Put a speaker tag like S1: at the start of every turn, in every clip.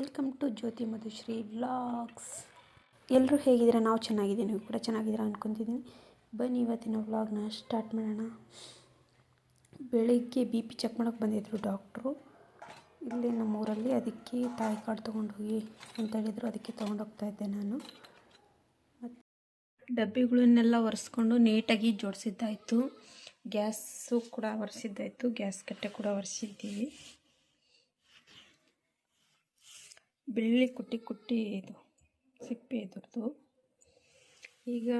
S1: Welcome to Jyothi Madhushree vlogs ಎಲ್ಲರೂ ಹೇಗಿದ್ದೀರಾ? ನಾವು ಚೆನ್ನಾಗಿದ್ದೀವಿ. ನೀವು ಕೂಡ ಚೆನ್ನಾಗಿದ್ದೀರಾ ಅಂದ್ಕೊತಿದ್ದೀನಿ ಬನ್ನಿ ಇವತ್ತಿನ ವ್ಲಾಗ್ನ ಸ್ಟಾರ್ಟ್ ಮಾಡೋಣ. ಬೆಳಿಗ್ಗೆ ಬಿ ಪಿ ಚೆಕ್ ಮಾಡೋಕ್ಕೆ ಬಂದಿದ್ದರು ಡಾಕ್ಟ್ರು ಇಲ್ಲಿ ನಮ್ಮೂರಲ್ಲಿ ಅದಕ್ಕೆ ತಾಯಿ ಕಾರ್ಡ್ ತೊಗೊಂಡು ಹೋಗಿ ಅಂತ ಹೇಳಿದರು. ಅದಕ್ಕೆ ಇದ್ದೆ ನಾನು. ಮತ್ತು ಡಬ್ಬಿಗಳನ್ನೆಲ್ಲ ಒರೆಸ್ಕೊಂಡು ನೀಟಾಗಿ ಜೋಡಿಸಿದ್ದಾಯಿತು. ಗ್ಯಾಸು ಕೂಡ ಒರೆಸಿದ್ದಾಯಿತು. ಗ್ಯಾಸ್ ಕಟ್ಟೆ ಕೂಡ ಒರೆಸಿದ್ದೀವಿ. ಬೆಳ್ಳಿ ಕುಟ್ಟಿ ಕುಟ್ಟಿ ಇದು ಸಿಪ್ಪೆ ಇದ್ರದ್ದು. ಈಗ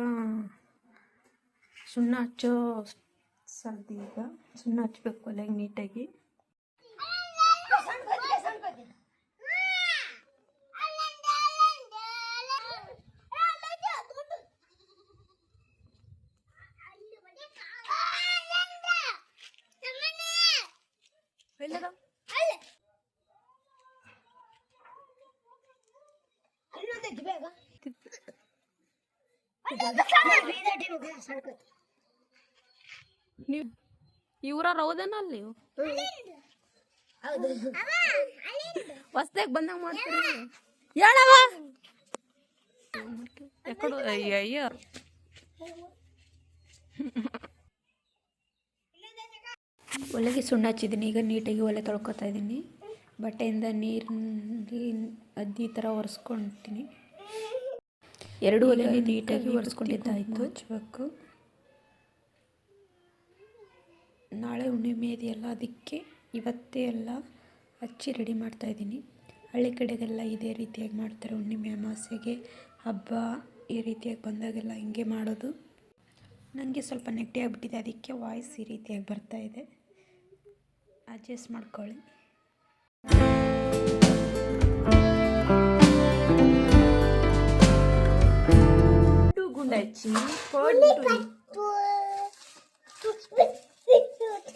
S1: ಸುಣ್ಣ ಹಚ್ಚೋ ಸರ್ದಿ ಈಗ. ಸುಣ್ಣ ಹಚ್ಚಬೇಕು ಒಲೆಗೆ ನೀಟಾಗಿ. ನೀವು ಇವರ ಹೌದೇನ ಅಲ್ಲಿ ಹೊಸ್ದಾಗ ಬಂದಾಗ ಮಾಡ್ತೀರಿ ಹೇಳವ ಅಯ್ಯೋ ಅಯ್ಯ ಅಯ್ಯ ಒಲೆಗೆ ಸುಣ್ಣ ಹಚ್ಚಿದ್ದೀನಿ ಈಗ ನೀಟಾಗಿ ಒಲೆ ತೊಳ್ಕೊತಾ ಇದ್ದೀನಿ. ಬಟ್ಟೆಯಿಂದ ನೀರಿನಲ್ಲಿ ಅದ್ದಿ ಥರ ಒರೆಸ್ಕೊಳ್ತೀನಿ ಎರಡು ಒಲೆಯಲ್ಲಿ ನೀಟಾಗಿ ಒರೆಸ್ಕೊಂಡಿದ್ದಾಯಿತು. ಹಚ್ಚಬೇಕು ನಾಳೆ ಹುಣ್ಣಿಮೆ ಇದೆಯಲ್ಲ ಅದಕ್ಕೆ ಇವತ್ತೇ ಎಲ್ಲ ಹಚ್ಚಿ ರೆಡಿ ಮಾಡ್ತಾಯಿದ್ದೀನಿ ಹಳ್ಳಿ ಕಡೆಗೆಲ್ಲ ಇದೇ ರೀತಿಯಾಗಿ ಮಾಡ್ತಾರೆ ಹುಣ್ಣಿಮೆ ಅಮಾವಾಸ್ಯೆಗೆ. ಹಬ್ಬ ಈ ರೀತಿಯಾಗಿ ಬಂದಾಗೆಲ್ಲ ಹಿಂಗೆ ಮಾಡೋದು. ನನಗೆ ಸ್ವಲ್ಪ ನೆಗಡಿ ಆಗಿಬಿಟ್ಟಿದೆ ಅದಕ್ಕೆ ವಾಯ್ಸ್ ಈ ರೀತಿಯಾಗಿ ಬರ್ತಾ ಇದೆ. ಅಡ್ಜಸ್ಟ್ ಮಾಡ್ಕೊಳ್ಳಿ. ಗುಂಡಚ್ಚಿ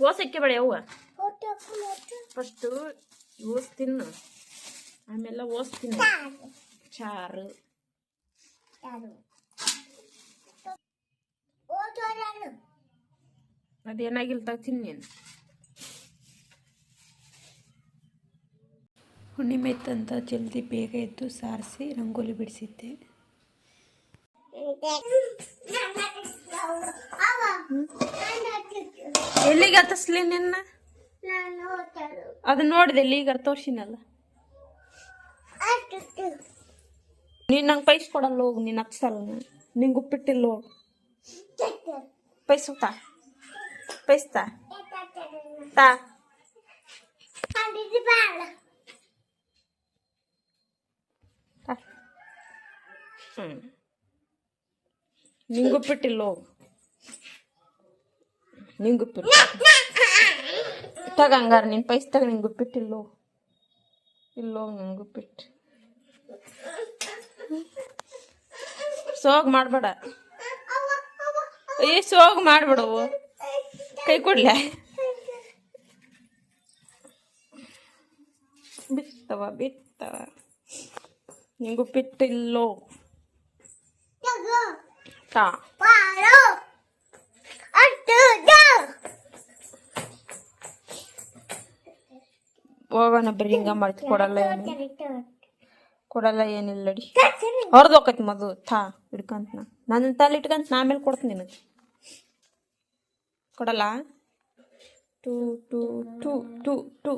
S1: ಓಸಕ್ಕೆ ಬೇಡ ಯವ್ವ ಫಸ್ಟು ಓಸ್ ತಿನ್ನು ಆಮೇಲೆ ಓಸ್ ತಿನ್ನು ಚಾರು ಅದೇನಾಗಿಲ್ಲ ತಗ ತಿನ್ನೇನು ಹುಣ್ಣಿಮೆ ಇತ್ತಂತ ಜಲ್ದಿ ಬೇಗ ಎದ್ದು ಸಾರಿಸಿ ರಂಗೋಲಿ ಬಿಡಿಸಿದ್ದೆ. ಎಲ್ಲಿಗೆ ಹತ್ತಿಸ್ಲಿ ನಿನ್ನ? ಅದು ನೋಡಿದೆ ಈಗ ತೋರ್ಸಿನಲ್ಲ ನೀನ್ ನಂಗೆ ಪೈಸ್ ಕೊಡಲ್ಲ, ಹೋಗು, ನೀನು ಹಚ್ಚಲ್ಲ ನಿಂಗೆ ಉಪ್ಪಿಟ್ಟಿಲ್ಲ, ಹೋಗು. ಪೈಸು ತಾ ಪೈಸ್ ತಾ ತಾ ತಾ. ನಿಂಗುಪ್ಪಿಟ್ಟಿಲ್ಲ? ನಿಂಗು ನಿಂಗುಪ್ಪಿಟ್ಟು ತಗಂಗಾರ ನಿನ್ನ ನಿನ್ ಪೈಸ್ ತಗ ನಿಂಗು ಪಿಟ್ಟಿಲ್ಲೋ ಇಲ್ಲೋ ನಿಂಗು ಉಪ್ಪಿಟ್ಟು ಸೋಗ್ ಮಾಡಬೇಡ. ಏ, ಸೋಗ್ ಮಾಡ್ಬೇಡವು ಕೈ ಕೊಡ್ಲೆ. ಬಿತ್ತವ ಬಿತ್ತವ. ನಿಂಗೆ ಉಪ್ಪಿಟ್ಟಿಲ್ಲೋ ತಾ ಹೋಗೋಣ ಬರೀ ಹಿಂಗ ಮಾಡ್ತಿ ಕೊಡಲ್ಲ ಏನು ಕೊಡಲ್ಲ ಏನಿಲ್ಲ ನಡಿ ಹೊರದು ಹೋಕತಿ ಮದು ಥಾ ಹಿಡ್ಕಂತ ನಾ ನನ್ನ ತಲೆ ಇಟ್ಕಂತ ನಾ ಆಮೇಲೆ ಕೊಡ್ತೀನಿ ನಿನಗೆ ಕೊಡಲ್ಲ ಟೂ ಟೂ ಟೂ ಟೂ ಟೂ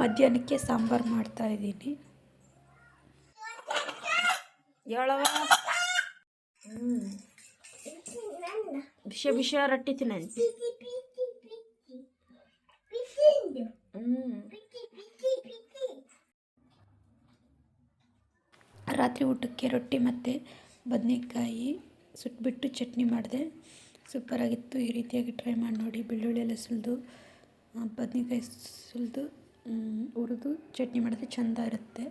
S1: ಮಧ್ಯಾಹ್ನಕ್ಕೆ ಸಾಂಬಾರು ಮಾಡ್ತಾ ಇದ್ದೀನಿ ಹೇಳವ ಹ್ಞೂ ಬಿಷ ಬಿಷ ರೊಟ್ಟಿ ತಿನ್ನ ರಾತ್ರಿ ಊಟಕ್ಕೆ ರೊಟ್ಟಿ ಮತ್ತು ಬದನೆಕಾಯಿ ಸುಟ್ಬಿಟ್ಟು ಚಟ್ನಿ ಮಾಡಿದೆ. ಸೂಪರಾಗಿತ್ತು ಈ ರೀತಿಯಾಗಿ ಟ್ರೈ ಮಾಡಿ ನೋಡಿ. ಬೆಳ್ಳುಳ್ಳಿ ಎಲ್ಲ ಸುಲಿದು ಬದನೆಕಾಯಿ ಸುಲಿದು ಹುರಿದು ಚಟ್ನಿ ಮಾಡಿದ್ರೆ ಚೆಂದ ಇರುತ್ತೆ.